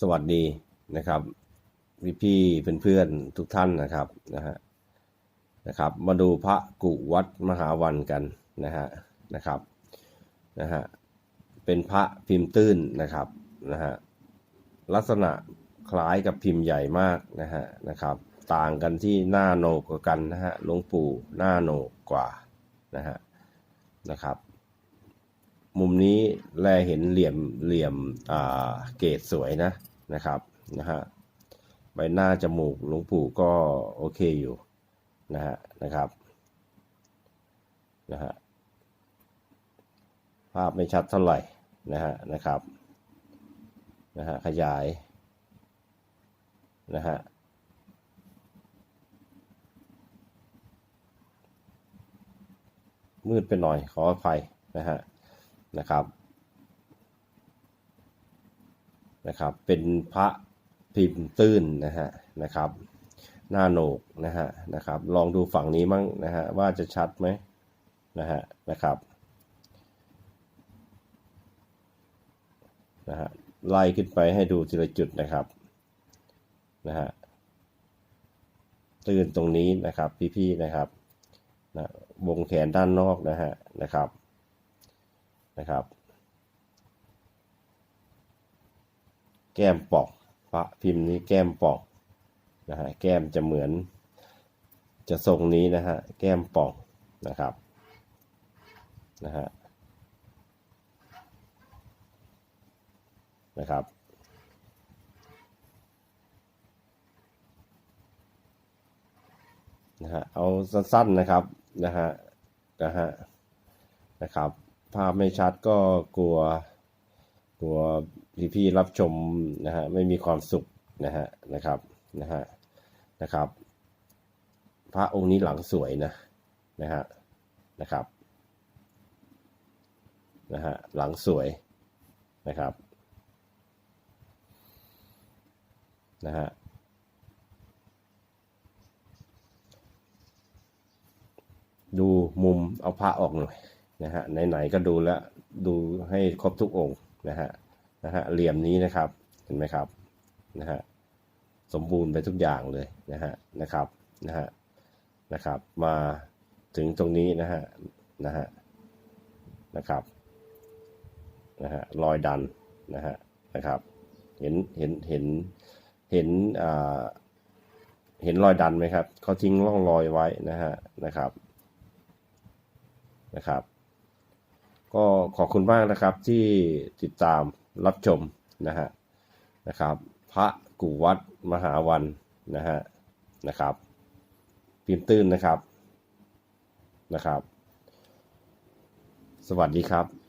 สวัสดีนะครับพี่พี่เพื่อนๆทุกท่านนะครับนะฮะนะครับ มาดูพระกุวัดมหาวันกันนะฮะนะครับนะฮะเป็นพระพิมพ์ตื้นนะครับนะฮะลักษณะคล้ายกับพิมพ์ใหญ่มากนะฮะนะครับ ต่างกันที่หน้าโหนกกันนะฮะหลวงปู่หน้าโหนกกว่านะฮะนะครับ มุมนี้แลเห็นเหลี่ยมเหลี่ยมอ่าเกรดสวยนะนะครับนะฮะใบหน้าจมูกหลวงปู่ก็โอเคอยู่นะฮะนะครับนะฮะภาพไม่ชัดเท่าไหร่นะฮะนะครับนะฮะขยายนะฮะมืดไปหน่อยขออภัยนะฮะ นะครับนะครับ เป็นพระพิมพ์ตื้นนะฮะนะครับ หน้าโหนกนะฮะนะครับ ลองดูฝั่งนี้มั่งนะฮะว่าจะชัดไหมนะฮะนะครับนะฮะไล่ขึ้นไปให้ดูทีละจุดนะครับนะฮะตื้นตรงนี้นะครับพี่ๆนะครับนะวงแขนด้านนอกนะฮะนะครับ นะครับ แก้มปองพระพิมพ์นี้แก้มปองนะฮะแก้มจะเหมือน จะทรงนี้นะฮะแก้มปองนะครับนะฮะนะครับนะฮะเอาสั้นๆนะครับนะฮะนะฮะนะครับ ภาพไม่ชัดก็กลัว กลัวพี่ๆรับชมนะฮะไม่มีความสุขนะฮะนะครับนะฮะนะครับ พระองค์นี้หลังสวยนะนะฮะนะครับนะฮะหลังสวยนะครับนะฮะดูมุมเอาพระออกหน่อย นะฮะไหนๆก็ดูแล้วดูให้ครบทุกองค์นะฮะนะฮะเหลี่ยมนี้นะครับเห็นไหมครับนะฮะสมบูรณ์ไปทุกอย่างเลยนะฮะนะครับนะฮะนะครับ มาถึงตรงนี้นะฮะนะฮะนะครับนะฮะรอยดันนะฮะนะครับ เห็นเห็นเห็นเห็นอ่าเห็นรอยดันไหมครับเขาทิ้งร่องรอยไว้นะฮะนะครับนะครับ ก็ขอบคุณมากนะครับที่ติดตามรับชมนะฮะนะครับ พระกุวัดมหาวันนะฮะนะครับ พิมพ์ตื้นนะครับนะครับ สวัสดีครับ